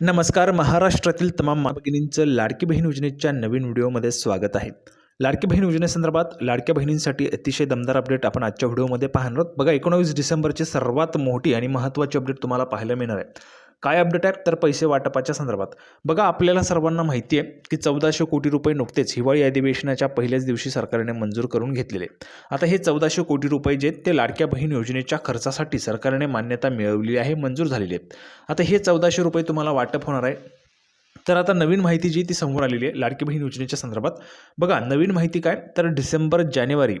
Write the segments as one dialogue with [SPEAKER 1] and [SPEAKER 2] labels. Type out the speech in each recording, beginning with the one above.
[SPEAKER 1] नमस्कार महाराष्ट्रातील तमाम माता भगिनींचं लाडकी बहीण योजनेच्या नवीन व्हिडिओमध्ये स्वागत आहे. लाडकी बहीण योजनेसंदर्भात लाडक्या बहिणींसाठी अतिशय दमदार अपडेट आपण आजच्या व्हिडिओमध्ये पाहणार आहोत. बघा एकोणावीस डिसेंबरची सर्वात मोठी आणि महत्त्वाची अपडेट तुम्हाला पाहायला मिळणार आहे. काय अपडेट आहे तर पैसे वाटपाच्या संदर्भात. बघा आपल्याला सर्वांना माहिती आहे की चौदाशे कोटी रुपये नुकतेच हिवाळी अधिवेशनाच्या पहिल्याच दिवशी सरकारने मंजूर करून घेतलेले आता हे चौदाशे कोटी रुपये जे ते लाडक्या बहीण योजनेच्या खर्चासाठी सरकारने मान्यता मिळवली आहे मंजूर झालेली आहेत. आता हे चौदाशे रुपये तुम्हाला वाटप होणार आहे. तर आता नवीन माहिती जी ती समोर आलेली आहे लाडकी बहीण योजनेच्या संदर्भात. बघा नवीन माहिती काय? तर डिसेंबर जानेवारी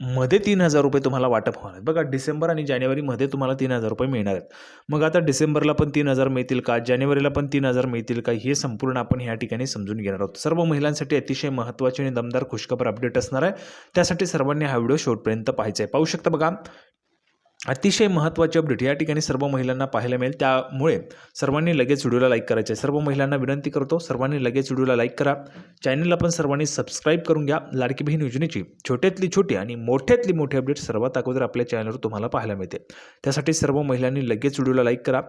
[SPEAKER 1] मध्ये तीन हजार रुपये तुम्हाला वाटप होणार आहेत. बघा डिसेंबर आणि जानेवारीमध्ये तुम्हाला तीन हजार रुपये मिळणार आहेत. मग आता डिसेंबरला पण तीन हजार मिळतील का? जानेवारीला पण तीन हजार मिळतील का? हे संपूर्ण आपण ह्या ठिकाणी समजून घेणार आहोत. सर्व महिलांसाठी अतिशय महत्त्वाचे आणि दमदार खुशखबर अपडेट असणार आहे. त्यासाठी सर्वांनी हा व्हिडिओ शेवटपर्यंत पाहायचा आहे. पाहू शकता बघा अतिशय महत्त्वाचे अपडेट या ठिकाणी सर्व महिलांना पाहायला मिळेल. त्यामुळे सर्वांनी लगेच व्हिडिओला लाईक करायचे. सर्व महिलांना विनंती करतो सर्वांनी लगेच व्हिडिओला लाईक करा. चॅनलला पण सर्वांनी सबस्क्राईब करून घ्या. लाडकी बहीण योजनेची छोट्यातली छोटी आणि मोठ्यातली मोठी अपडेट सर्वात अगोदर आपल्या चॅनलवर तुम्हाला पाहायला मिळते. त्यासाठी सर्व महिलांनी लगेच व्हिडिओला लाईक करा.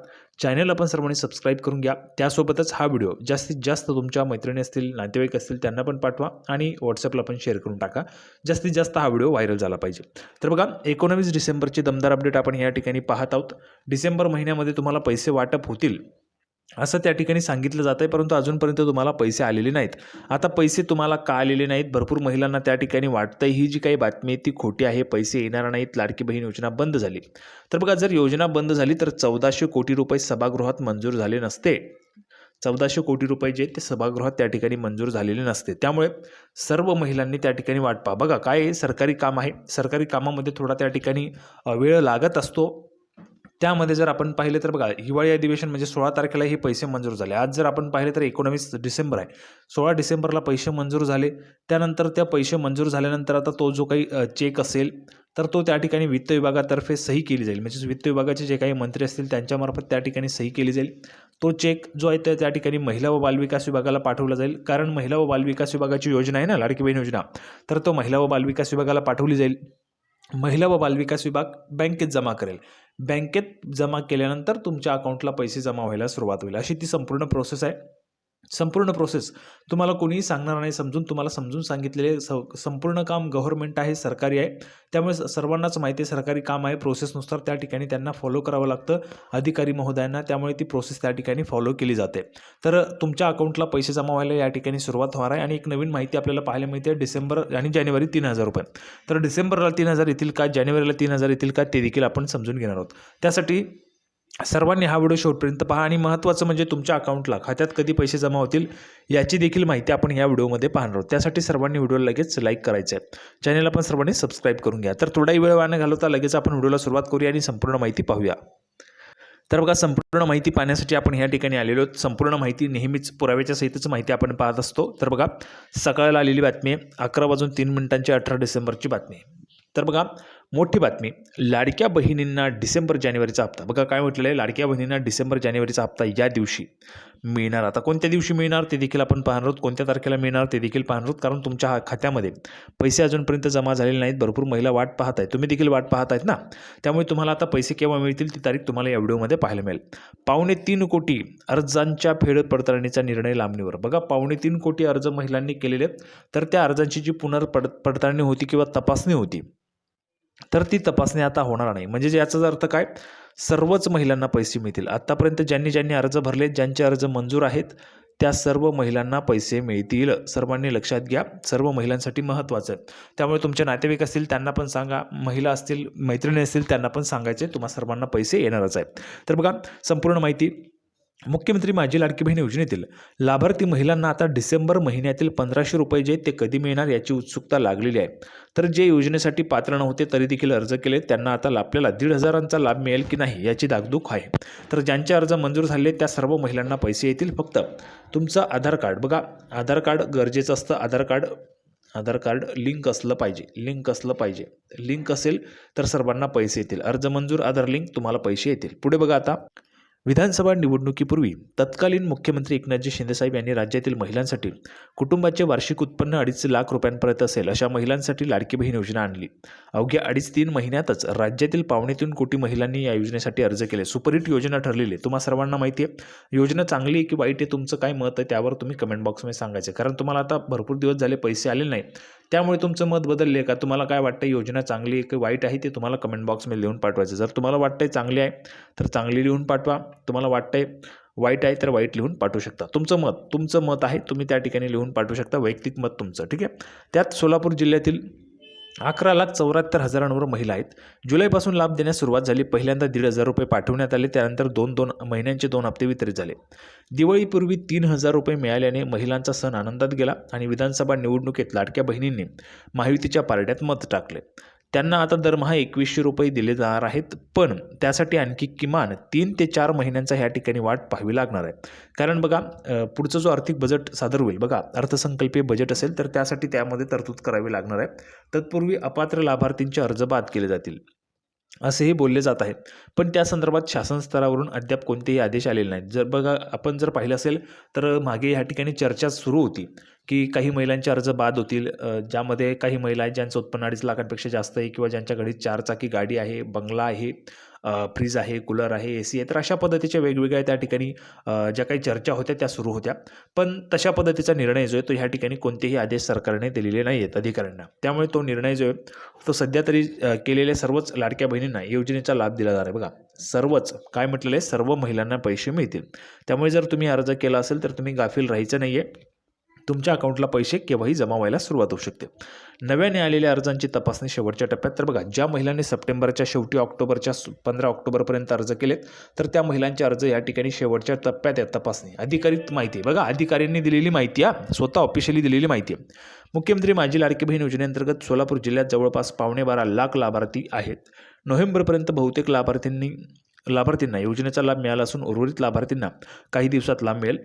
[SPEAKER 1] चॅनलला पण सर्वांनी सबस्क्राईब करून घ्या. त्यासोबतच हा व्हिडिओ जास्तीत जास्त तुमच्या मैत्रिणी असतील नातेवाईक असतील त्यांना पण पाठवा आणि व्हॉट्सअपला पण शेअर करून टाका. जास्तीत जास्त हा व्हिडिओ व्हायरल झाला पाहिजे. तर बघा एकोणावीस डिसेंबरची दमदार अपडेट आपण या ठिकाणी पाहत आहोत. डिसेंबर महिन्यामध्ये तुम्हाला पैसे वाटप होतील असं त्या ठिकाणी सांगितलं जातं आहे परंतु अजूनपर्यंत तुम्हाला पैसे आलेले नाहीत. आता पैसे तुम्हाला का आलेले नाहीत? भरपूर महिलांना त्या ठिकाणी वाटतं ही जी काही बातमी आहे ती खोटी आहे. पैसे येणार नाहीत. लाडकी बहीण योजना बंद झाली. तर बघा जर योजना बंद झाली तर चौदाशे कोटी रुपये सभागृहात मंजूर झाले नसते. चौदाशे कोटी रुपये जे ते सभागृहात त्या ठिकाणी मंजूर झालेले नसते. त्यामुळे सर्व महिलांनी त्या ठिकाणी वाट पहा. बघा काय सरकारी काम आहे. सरकारी कामामध्ये थोडा त्या ठिकाणी वेळ लागत असतो. त्यामध्ये जर आपण पाहिले तर बघा हिवाळी अधिवेशन म्हणजे सोळा तारखेला हे पैसे मंजूर झाले. आज जर आपण पाहिलं तर एकोणावीस डिसेंबर आहे. सोळा डिसेंबरला पैसे मंजूर झाले. त्यानंतर त्या पैसे मंजूर झाल्यानंतर आता तो जो काही चेक असेल तर तो त्या ठिकाणी वित्त विभागातर्फे सही केली जाईल. म्हणजे वित्त विभागाचे जे काही मंत्री असतील त्यांच्यामार्फत त्या ठिकाणी सही केली जाईल. तो चेक जो आहे तर त्या ठिकाणी महिला व बालविकास विभागाला पाठवला जाईल. कारण महिला व बालविकास विभागाची योजना आहे ना लाडकी बहीण योजना तर तो महिला व बालविकास विभागाला पाठवली जाईल. महिला व बालविकास विभाग बँकेत जमा करेल. बँकेत जमा केल्यानंतर तुमच्या अकाउंटला पैसे जमा व्हायला सुरुवात होईल. अशी ती संपूर्ण प्रोसेस आहे. संपूर्ण प्रोसेस तुम्हाला कोणीही सांगणार नाही. समजून तुम्हाला समजून सांगितलेले स संपूर्ण काम गव्हर्मेंट आहे सरकारी आहे. त्यामुळे सर्वांनाच माहिती आहे सरकारी काम आहे. प्रोसेसनुसार त्या ठिकाणी त्यांना फॉलो करावं लागतं. अधिकारी महोदयांना त्यामुळे ती प्रोसेस त्या ठिकाणी फॉलो केली जाते. तर तुमच्या अकाउंटला पैसे जमा व्हायला या ठिकाणी सुरुवात होणार आहे. आणि एक नवीन माहिती आपल्याला पाहायला मिळते. डिसेंबर आणि जानेवारी तीन हजार रुपये. तर डिसेंबरला तीन हजार येतील का? जानेवारीला तीन हजार येतील का? ते देखील आपण समजून घेणार आहोत. त्यासाठी सर्वांनी हा व्हिडिओ शेवटपर्यंत पहा आणि महत्त्वाचं म्हणजे तुमच्या अकाउंटला खात्यात कधी पैसे जमा होतील याची देखील माहिती आपण या व्हिडिओमध्ये पाहणार आहोत. त्यासाठी सर्वांनी व्हिडिओला लगेच लाईक करायचं आहे चॅनलला पण सर्वांनी सबस्क्राईब करून घ्या. तर थोडाही वेळ वाया घालवता लगेच आपण व्हिडिओला सुरुवात करूया आणि संपूर्ण माहिती पाहूया. तर बघा संपूर्ण माहिती पाहण्यासाठी आपण या ठिकाणी आलेलो आहोत. संपूर्ण माहिती नेहमीच पुराव्याच्या सहितच माहिती आपण पाहत असतो. तर बघा सकाळला आलेली बातमी आहे. अकरा वाजून तीन मिनिटांची अठरा डिसेंबरची बातमी तर बघा मोठी बातमी. लाडक्या बहिणींना डिसेंबर जानेवारीचा हप्ता. बघा काय म्हटलेलं आहे लाडक्या बहिणींना डिसेंबर जानेवारीचा हप्ता या दिवशी मिळणार. आता कोणत्या दिवशी मिळणार ते देखील आपण पाहणार आहोत. कोणत्या तारखेला मिळणार ते देखील पाहणार आहोत. कारण तुमच्या खात्यामध्ये पैसे अजूनपर्यंत जमा झालेले नाहीत. भरपूर महिला वाट पाहत आहेत. तुम्ही देखील वाट पाहत आहेत ना? त्यामुळे तुम्हाला आता पैसे केव्हा मिळतील ती तारीख तुम्हाला या व्हिडिओमध्ये पाहायला मिळेल. पावणे तीन कोटी अर्जांच्या फेड पडताळणीचा निर्णय लांबणीवर. बघा पावणे तीन कोटी अर्ज महिलांनी केलेले आहेत. तर त्या अर्जांची जी पुनर्पड पडताळणी होती किंवा तपासणी होती तर ती तपासणी आता होणार नाही. म्हणजे याचा अर्थ काय? सर्वच महिलांना पैसे मिळतील. आत्तापर्यंत ज्यांनी ज्यांनी अर्ज भरले ज्यांचे अर्ज मंजूर आहेत त्या सर्व महिलांना पैसे मिळतील. सर्वांनी लक्षात घ्या सर्व महिलांसाठी महत्त्वाचं आहे. त्यामुळे तुमचे नातेवाईक असतील त्यांना पण सांगा. महिला असतील मैत्रिणी असतील त्यांना पण सांगायचे तुम्हा सर्वांना पैसे येणारच आहे तर बघा संपूर्ण माहिती मुख्यमंत्री माझी लाडकी बहीण योजनेतील लाभार्थी महिलांना आता डिसेंबर महिन्यातील पंधराशे रुपये जे आहेत ते कधी मिळणार याची उत्सुकता लागलेली आहे. तर जे योजनेसाठी पात्र नव्हते तरी देखील अर्ज केले त्यांना आता आपल्याला दीड हजारांचा लाभ मिळेल की नाही याची दागदूक आहे. तर ज्यांचे अर्ज मंजूर झाले त्या सर्व महिलांना पैसे येतील फक्त. तुमचं आधार कार्ड बघा. आधार कार्ड गरजेचं असतं. Aadhaar card Aadhaar card link असलं पाहिजे. लिंक असलं पाहिजे. लिंक असेल तर सर्वांना पैसे येतील. अर्ज मंजूर आधार लिंक तुम्हाला पैसे येतील. पुढे बघा आता. विधानसभा निवडणुकीपूर्वी तत्कालीन मुख्यमंत्री एकनाथजी शिंदेसाहेब यांनी राज्यातील महिलांसाठी कुटुंबाचे वार्षिक उत्पन्न अडीच लाख रुपयांपर्यंत असेल अशा महिलांसाठी लाडकी बहीण योजना आणली. अवघ्या अडीच तीन महिन्यातच राज्यातील पावणे तीन कोटी महिलांनी या योजनेसाठी अर्ज केले. सुपरहिट योजना ठरलेली. आहे. तुम्हा सर्वांना माहिती आहे योजना चांगली आहे की वाईट आहे? तुमचं काय मत आहे? त्यावर तुम्ही कमेंट बॉक्समध्ये सांगायचं. कारण तुम्हाला आता भरपूर दिवस झाले पैसे आले नाही. त्यामुळे तुमचं मत बदलले का? तुम्हाला काय वाटतं योजना चांगली आहे की वाईट आहे? ते तुम्हाला कमेंट बॉक्समध्ये लिहून पाठवायचं. जर तुम्हाला वाटतंय चांगली आहे तर चांगली लिहून पाठवा. तुम्हाला वाटतंय वाईट आहे तर वाईट लिहून पाठवू शकता. तुमचं मत तुमचं मत आहे तुम्ही त्या ठिकाणी लिहून पाठवू शकता. वैयक्तिक मत तुमचं ठीक आहे? त्यात सोलापूर जिल्ह्यातील अकरा लाख चौऱ्याहत्तर हजारांवर महिला आहेत. जुलैपासून लाभ देण्यास सुरुवात झाली. पहिल्यांदा दीड हजार रुपये पाठवण्यात आले. त्यानंतर दोन दोन महिन्यांचे दोन हप्ते वितरित झाले. दिवाळीपूर्वी तीन हजार रुपये मिळाल्याने महिलांचा सण आनंदात गेला आणि विधानसभा निवडणुकीत लाडक्या बहिणींनी महायुतीच्या पारड्यात मत टाकले. त्यांना आता दरमहा एकवीसशे रुपये दिले जाणार आहेत पण त्यासाठी आणखी किमान तीन ते चार महिन्यांचा ह्या ठिकाणी वाट पाहावी लागणार आहे. कारण बघा पुढचं जो आर्थिक बजेट सादर होईल बघा अर्थसंकल्पीय बजेट असेल तर त्यासाठी त्यामध्ये तरतूद करावी लागणार आहे. तत्पूर्वी अपात्र लाभार्थींचे अर्ज बाद केले जातील. असेही बोलले जात आहे पण त्या संदर्भात शासन स्तरावरून अद्याप कोणतेही आदेश आलेले नाहीत. जर बघा आपण जर पाहिलं असेल तर मागे ह्या ठिकाणी चर्चा सुरू होती की काही महिलांचे अर्ज बाद होतील ज्यामध्ये काही महिला आहेत ज्यांचं उत्पन्न अडीच लाखांपेक्षा जास्त आहे किंवा ज्यांच्या चारचाकी गाडी आहे बंगला आहे फ्रीज आहे कूलर आहे ए सी आहे तर अशा पद्धतीच्या वेगवेगळ्या त्या ठिकाणी ज्या काही चर्चा होत्या त्या सुरू होत्या. पण तशा पद्धतीचा निर्णय जो आहे तो ह्या ठिकाणी कोणतेही आदेश सरकारने दिलेले नाही आहेत अधिकाऱ्यांना. त्यामुळे तो निर्णय जो आहे तो सध्या तरी केलेल्या सर्वच लाडक्या बहिणींना योजनेचा लाभ दिला जाणार आहे. बघा सर्वच काय म्हटलेलं आहे सर्व महिलांना पैसे मिळतील. त्यामुळे जर तुम्ही अर्ज केला असेल तर तुम्ही गाफील राहायचं नाही आहे तुमच्या अकाउंटला पैसे केव्हाही जमा व्हायला सुरुवात होऊ शकते. नव्याने आलेल्या अर्जांची तपासणी शेवटच्या टप्प्यात तर बघा ज्या महिलांनी सप्टेंबरच्या शेवटी ऑक्टोबरच्या पंधरा ऑक्टोबरपर्यंत अर्ज केलेत तर त्या महिलांचे अर्ज या ठिकाणी शेवटच्या टप्प्यात आहेत तपासणी. अधिकारीत माहिती बघा अधिकाऱ्यांनी दिलेली माहिती आहे स्वतः ऑफिशियली दिलेली माहिती आहे. मुख्यमंत्री माझी लाडकी बहीण योजनेअंतर्गत सोलापूर जिल्ह्यात जवळपास पावणे बारा लाख लाभार्थी आहेत. नोव्हेंबरपर्यंत बहुतेक लाभार्थींनी लाभार्थींना योजनेचा लाभ मिळाला असून उर्वरित लाभार्थींना काही दिवसात लाभ मिळेल.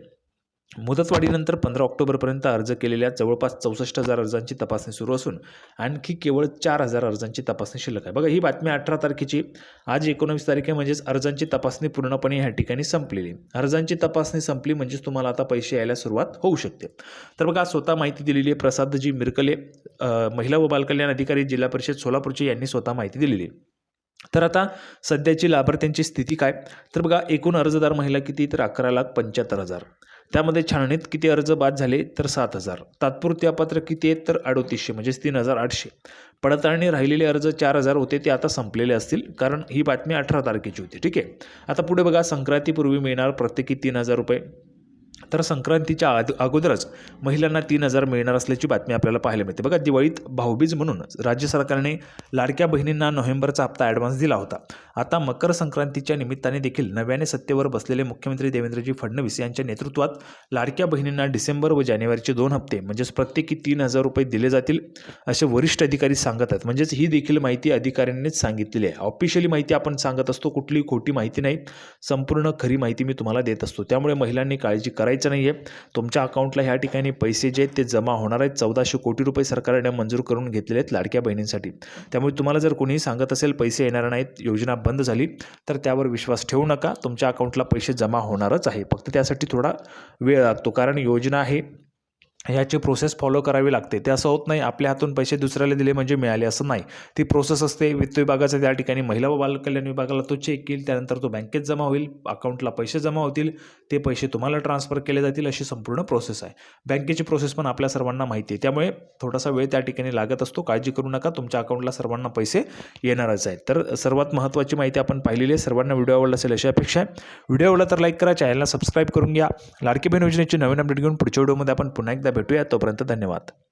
[SPEAKER 1] मुदतवाढीनंतर पंधरा ऑक्टोबरपर्यंत अर्ज केलेल्या जवळपास चौसष्ट हजार अर्जांची तपासणी सुरू असून आणखी केवळ चार हजार अर्जांची तपासणी शिल्लक आहे. बघा ही बातमी अठरा तारखेची आज एकोणवीस तारीख आहे म्हणजेच अर्जांची तपासणी पूर्णपणे ह्या ठिकाणी संपलेली. अर्जांची तपासणी संपली म्हणजेच तुम्हाला आता पैसे यायला सुरुवात होऊ शकते. तर बघा स्वतः माहिती दिलेली आहे प्रसादजी मिरकले महिला व बालकल्याण अधिकारी जिल्हा परिषद सोलापूरचे यांनी स्वतः माहिती दिलेली आहे. तर आता सध्याची लाभार्थ्यांची स्थिती काय? तर बघा एकूण अर्जदार महिला किती? तर अकरा लाख पंच्याहत्तर हजार. त्यामध्ये छाननीत किती अर्ज बाद झाले तर सात हजार. तात्पुरते अपात्र किती आहेत तर अडोतीसशे म्हणजेच तीन हजार आठशे. पडताळणी राहिलेले अर्ज चार हजार होते ते आता संपलेले असतील कारण ही बातमी अठरा तारखेची होती. ठीक आहे? आता पुढे बघा संक्रांतीपूर्वी मिळणार प्रत्येकी तीन हजार रुपये. तर संक्रांतीच्या आद अगोदरच महिलांना तीन हजार मिळणार असल्याची बातमी आपल्याला पाहायला मिळते. बघा दिवाळीत भाऊबीज म्हणून राज्य सरकारने लाडक्या बहिणींना नोव्हेंबरचा हप्ता ॲडव्हान्स दिला होता. आता मकर संक्रांतीच्या निमित्ताने देखील नव्याने सत्तेवर बसलेले मुख्यमंत्री देवेंद्रजी फडणवीस यांच्या नेतृत्वात लाडक्या बहिणींना डिसेंबर व जानेवारीचे दोन हप्ते म्हणजेच प्रत्येकी तीन हजार रुपये दिले जातील असे वरिष्ठ अधिकारी सांगत आहेत म्हणजेच ही देखील माहिती अधिकाऱ्यांनीच सांगितलेली आहे. ऑफिशियली माहिती आपण सांगत असतो कुठली खोटी माहिती नाही. संपूर्ण खरी माहिती मी तुम्हाला देत असतो. त्यामुळे महिलांनी काळजी करायची नाही आहे तुमच्या अकाउंटला ह्या ठिकाणी पैसे जे आहेत ते जमा होणार आहेत. चौदाशे कोटी रुपये सरकारने मंजूर करून घेतलेले आहेत लाडक्या बहिणींसाठी. त्यामुळे तुम्हाला जर कोणीही सांगत असेल पैसे येणार नाहीत योजना बंद झाली तर त्यावर विश्वास ठेवू नका. तुमच्या अकाउंटला पैसे जमा होणारच आहे. फक्त त्यासाठी थोडा वेळ लागतो. कारण योजना आहे ह्याची प्रोसेस फॉलो करावी लागते. ते असं होत नाही आपल्या हातून पैसे दुसऱ्याला दिले म्हणजे मिळाले असं नाही. ती प्रोसेस असते वित्त विभागाचं त्या ठिकाणी महिला व बालकल्याण विभागाला तो चेक येईल त्यानंतर तो बँकेत जमा होईल अकाउंटला पैसे जमा होतील ते पैसे तुम्हाला ट्रान्सफर केले जातील अशी संपूर्ण प्रोसेस आहे. बँकेची प्रोसेस पण आपल्या सर्वांना माहिती आहे. त्यामुळे थोडासा वेळ त्या ठिकाणी लागत असतो. काळजी करू नका तुमच्या अकाउंटला सर्वांना पैसे येणारच आहेत. तर सर्वात महत्त्वाची माहिती आपण पाहिलेली आहे सर्वांना व्हिडिओ आवडला असेल अशी अपेक्षा आहे. व्हिडिओ आवडला तर लाईक करा चॅनलला सबस्क्राईब करून घ्या. लाडकी बहीण योजनेची नवीन अपडेट घेऊन पुढच्या व्हिडिओमध्ये आपण पुन्हा एकदा भेटूया. तोपर्यंत धन्यवाद.